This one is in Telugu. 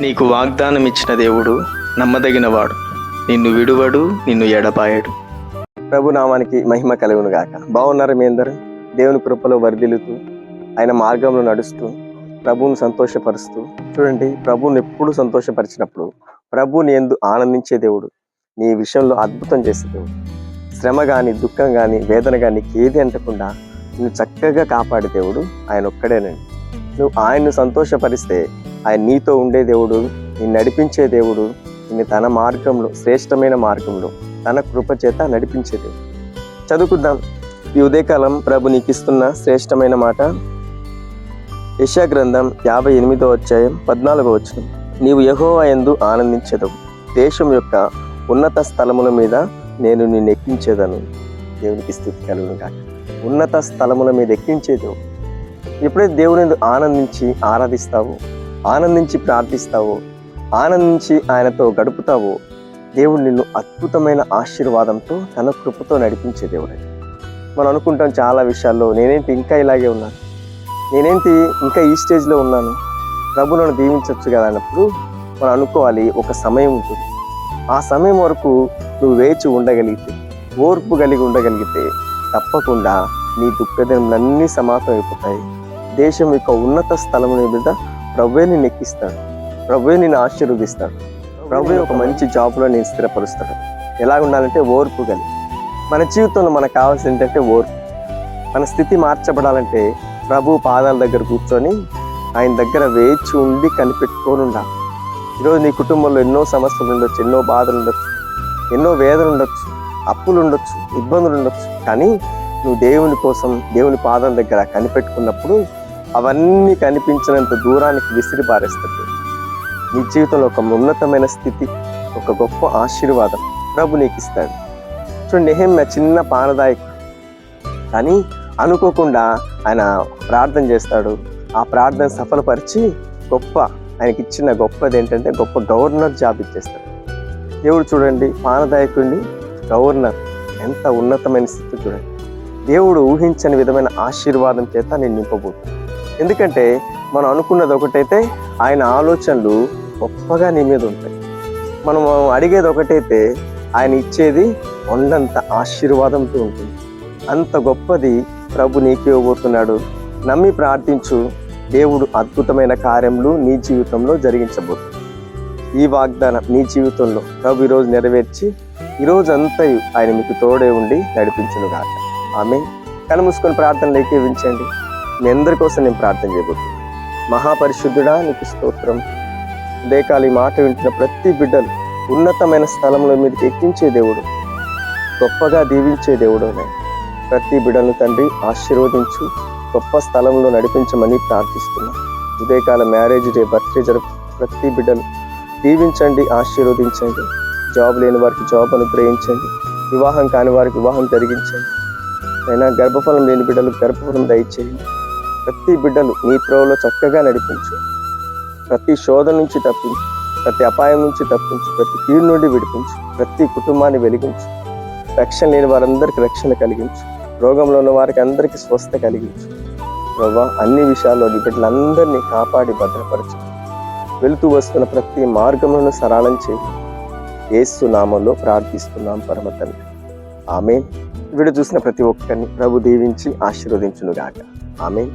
నీకు వాగ్దానం ఇచ్చిన దేవుడు నమ్మదగినవాడు. నిన్ను విడువడు నిన్ను ఎడపాయడు ప్రభు నామానికి మహిమ కలుగును గాక. బాగున్నారు మీ అందరూ? దేవుని కృపలో వర్ధిల్లుతూ ఆయన మార్గంలో నడుస్తూ ప్రభువును సంతోషపరుస్తూ. చూడండి ప్రభువుని ఎప్పుడు సంతోషపరిచినప్పుడు ప్రభువుని ఎందు ఆనందించే దేవుడు నీ విషయంలో అద్భుతం చేసే దేవుడు. శ్రమ కానీ దుఃఖం కానీ వేదన కానీ ఏది అంటకుండా నువ్వు చక్కగా కాపాడే దేవుడు ఆయన ఒక్కడేనండి. నువ్వు ఆయన్ను సంతోషపరిస్తే ఆయన నీతో ఉండే దేవుడు నిన్ను నడిపించే దేవుడు నిన్ను తన మార్గంలో శ్రేష్టమైన మార్గంలో తన కృప చేత నడిపించే దేవుడు. చదువుకుందాం. ఈ ఉదయకాలం ప్రభు నీకు ఇస్తున్న శ్రేష్టమైన మాట. యశా గ్రంథం యాభై ఎనిమిదో అధ్యాయం పద్నాలుగో వచ్చిన నీవు యహోవా ఎందు ఆనందించదవు. దేశం యొక్క ఉన్నత స్థలముల మీద నేను నిన్ను ఎక్కించేదను. దేవునికి స్థుతి కలుగును ఉన్నత స్థలముల మీద ఎక్కించేదేవు ఎప్పుడైతే దేవుని ఆనందించి ఆరాధిస్తావో ఆనందించి ప్రార్థిస్తావో ఆనందించి ఆయనతో గడుపుతావో. దేవుడు నిన్ను అద్భుతమైన ఆశీర్వాదంతో తన కృపతో నడిపించే దేవుడు. మనం అనుకుంటాం చాలా విషయాల్లో నేనేంటి ఇంకా ఇలాగే ఉన్నాను? నేనేంటి ఇంకా ఈ స్టేజ్లో ఉన్నాను? ప్రభు నన్ను దీవించవచ్చు కదా అన్నప్పుడు మనం అనుకోవాలి ఒక సమయం ఉంటుంది. ఆ సమయం వరకు నువ్వు వేచి ఉండగలిగితే ఓర్పు కలిగి ఉండగలిగితే తప్పకుండా నీ దుఃఖదినములన్నీ సమాప్తం అయిపోతాయి దేశం యొక్క ఉన్నత స్థలం మీద ప్రభువే నిన్ను ఎక్కిస్తాడు. ప్రభువే నిన్ను ఆశీర్వదిస్తాడు. ప్రభువే ఒక మంచి జాబ్లో నేను స్థిరపరుస్తాడు. ఎలా ఉండాలంటే ఓర్పు కలిగి మన జీవితంలో మనకు కావాల్సింది ఏంటంటే ఓర్పు. మన స్థితి మార్చబడాలంటే ప్రభు పాదాల దగ్గర కూర్చొని ఆయన దగ్గర వేచి ఉండి కనిపెట్టుకొని ఉండాలి. ఈరోజు నీ కుటుంబంలో ఎన్నో సమస్యలు ఉండొచ్చు ఎన్నో బాధలు ఉండొచ్చు ఎన్నో వేదనలు ఉండొచ్చు అప్పులు ఉండొచ్చు ఇబ్బందులు ఉండొచ్చు. కానీ నువ్వు దేవుని కోసం దేవుని పాదాల దగ్గర కనిపెట్టుకున్నప్పుడు అవన్నీ కనిపించినంత దూరానికి విసిరి పారేస్తుంది. నీ జీవితంలో ఒక ఉన్నతమైన స్థితి ఒక గొప్ప ఆశీర్వాదం ప్రభు నీకు ఇస్తాడు చూడండి నెహమ్య చిన్న పానదాయకు కానీ అనుకోకుండా ఆయన ప్రార్థన చేస్తాడు. ఆ ప్రార్థన సఫలపరిచి గొప్ప ఆయనకి ఇచ్చిన గొప్పది ఏంటంటే గొప్ప గవర్నర్ జాబ్ ఇచ్చేస్తాడు. దేవుడు చూడండి పానదాయకుడిని గవర్నర్. ఎంత ఉన్నతమైన స్థితి చూడండి. దేవుడు ఊహించని విధమైన ఆశీర్వాదం చేత నేను నింపబోతున్నాను ఎందుకంటే మనం అనుకున్నది ఒకటైతే ఆయన ఆలోచనలు గొప్పగా నీ మీద ఉంటాయి. మనం అడిగేది ఒకటైతే ఆయన ఇచ్చేది వండంత ఆశీర్వాదంతో ఉంటుంది. అంత గొప్పది ప్రభు నీకు ఇవ్వబోతున్నాడు. నమ్మి ప్రార్థించు. దేవుడు అద్భుతమైన కార్యములు నీ జీవితంలో జరిగించబోతుంది ఈ వాగ్దానం నీ జీవితంలో ప్రభు ఈరోజు నెరవేర్చి ఈరోజు అంతా ఆయన మీకు తోడే ఉండి నడిపించును గాక ఆమె కనుమూసుకొని ప్రార్థనలు ప్రార్థన మీ అందరి కోసం నేను ప్రార్థన చేయబోతున్నాను. మహాపరిశుద్ధుడా నీకు స్తోత్రం. దేకాలి ఈ మాట వింటున్న ప్రతి బిడ్డలు ఉన్నతమైన స్థలంలో మీదకి ఎక్కించే దేవుడు గొప్పగా దీవించే దేవుడు ప్రతి బిడ్డను తండ్రి ఆశీర్వదించు గొప్ప స్థలంలో నడిపించమని ప్రార్థిస్తున్నాను ఉదయకాల మ్యారేజ్ డే బర్త్డే జరుపు ప్రతి బిడ్డలు దీవించండి ఆశీర్వదించండి. జాబ్ లేని వారికి జాబ్ అనుగ్రహించండి. వివాహం కాని వారికి వివాహం జరిగించండి. అయినా గర్భఫలం లేని బిడ్డలు గర్భఫలం దయచేయండి. ప్రతి బిడ్డలు నీ త్రోవలో చక్కగా నడిపించు. ప్రతి శోధన నుంచి తప్పించు. ప్రతి అపాయం నుంచి తప్పించు. ప్రతి కీడు నుండి విడిపించు. ప్రతి కుటుంబాన్ని వెలిగించు. రక్షణ లేని వారందరికీ రక్షణ కలిగించు. రోగంలో ఉన్న వారికి అందరికీ స్వస్థ కలిగించు. ప్రభా అన్ని విషయాల్లో నీ బిడ్డలందరినీ కాపాడి భద్రపరచు. వెళుతూ వస్తున్న ప్రతి మార్గములను సరళం చేయి. ఏసు నామంలో ప్రార్థిస్తున్నాం పరమ తండ్రి. ఆమె వీడు చూసిన ప్రతి ఒక్కరిని ప్రభు దీవించి ఆశీర్వదించునుగాక. ఆమె